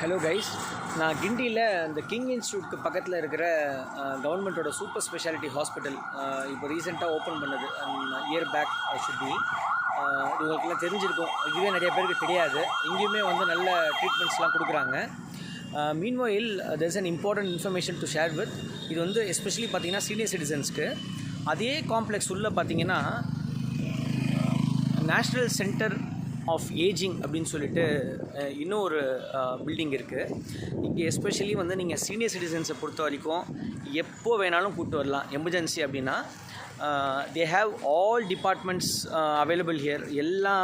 Hello guys நான் கிண்டியில் இந்த கிங் இன்ஸ்டியூட்க்கு பக்கத்தில் இருக்கிற கவர்மெண்ட்டோட சூப்பர் ஸ்பெஷாலிட்டி ஹாஸ்பிட்டல் இப்போ ரீசெண்டாக ஓப்பன் பண்ணது. இயர் பேக் ஷுட் பி உங்களுக்குலாம் தெரிஞ்சிருக்கும். இதுவே நிறைய பேருக்கு தெரியாது. இங்கேயுமே வந்து நல்ல ட்ரீட்மெண்ட்ஸ்லாம் கொடுக்குறாங்க. மீன்வாயில் there's an important information to share with இது வந்து எஸ்பெஷலி பார்த்திங்கன்னா சீனியர் சிட்டிசன்ஸ்க்கு அதே காம்ப்ளெக்ஸ் உள்ளே பார்த்தீங்கன்னா நேஷ்னல் சென்டர் ஆஃப் ஏஜிங் அப்படின்னு சொல்லிட்டு இன்னொரு இன்னும் ஒரு பில்டிங் இருக்குது இங்கே எஸ்பெஷலி வந்து நீங்கள் சீனியர் சிட்டிசன்ஸை பொறுத்த வரைக்கும் எப்போ வேணாலும் கூப்பிட்டு வரலாம். எமர்ஜென்சி அப்படின்னா they have all departments available here எல்லா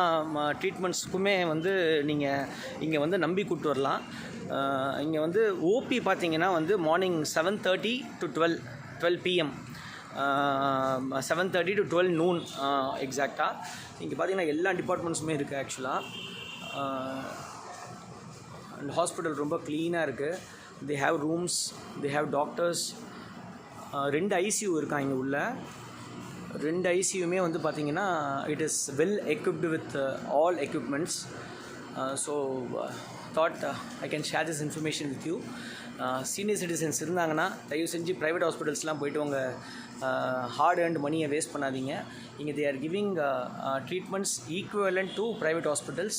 ட்ரீட்மெண்ட்ஸ்க்குமே வந்து நீங்கள் இங்கே வந்து நம்பி கூப்பிட்டு வரலாம். இங்கே வந்து ஓபி பார்த்தீங்கன்னா வந்து morning seven thirty to twelve twelve PM seven thirty to twelve noon எக்ஸாக்டாக இங்கே பார்த்தீங்கன்னா எல்லா டிபார்ட்மெண்ட்ஸுமே இருக்குது ஆக்சுவலாக அண்ட் ஹாஸ்பிட்டல் ரொம்ப க்ளீனாக இருக்குது they have rooms they have doctors ரெண்டு ஐசியூ இருக்காங்க இங்கே உள்ள? ரெண்டு ஐசியுமே வந்து பார்த்திங்கன்னா it is well equipped with all equipments so that I can share this information with you senior citizens இருந்தாங்கன்னா தயவு செஞ்சு ப்ரைவேட் ஹாஸ்பிட்டல்ஸ்லாம் போயிட்டு உங்கள் ஹார்ட் அண்ட் மணியை வேஸ்ட் பண்ணாதீங்க. இங்கே they are giving treatments equivalent to private hospitals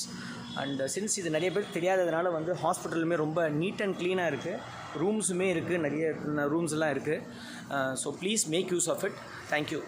and since இது நிறைய பேர் தெரியாததுனால வந்து ஹாஸ்பிட்டலுமே ரொம்ப நீட் அண்ட் க்ளீனாக இருக்குது ரூம்ஸுமே இருக்குது நிறைய ரூம்ஸ் எல்லாம் இருக்குது so please make use of it thank you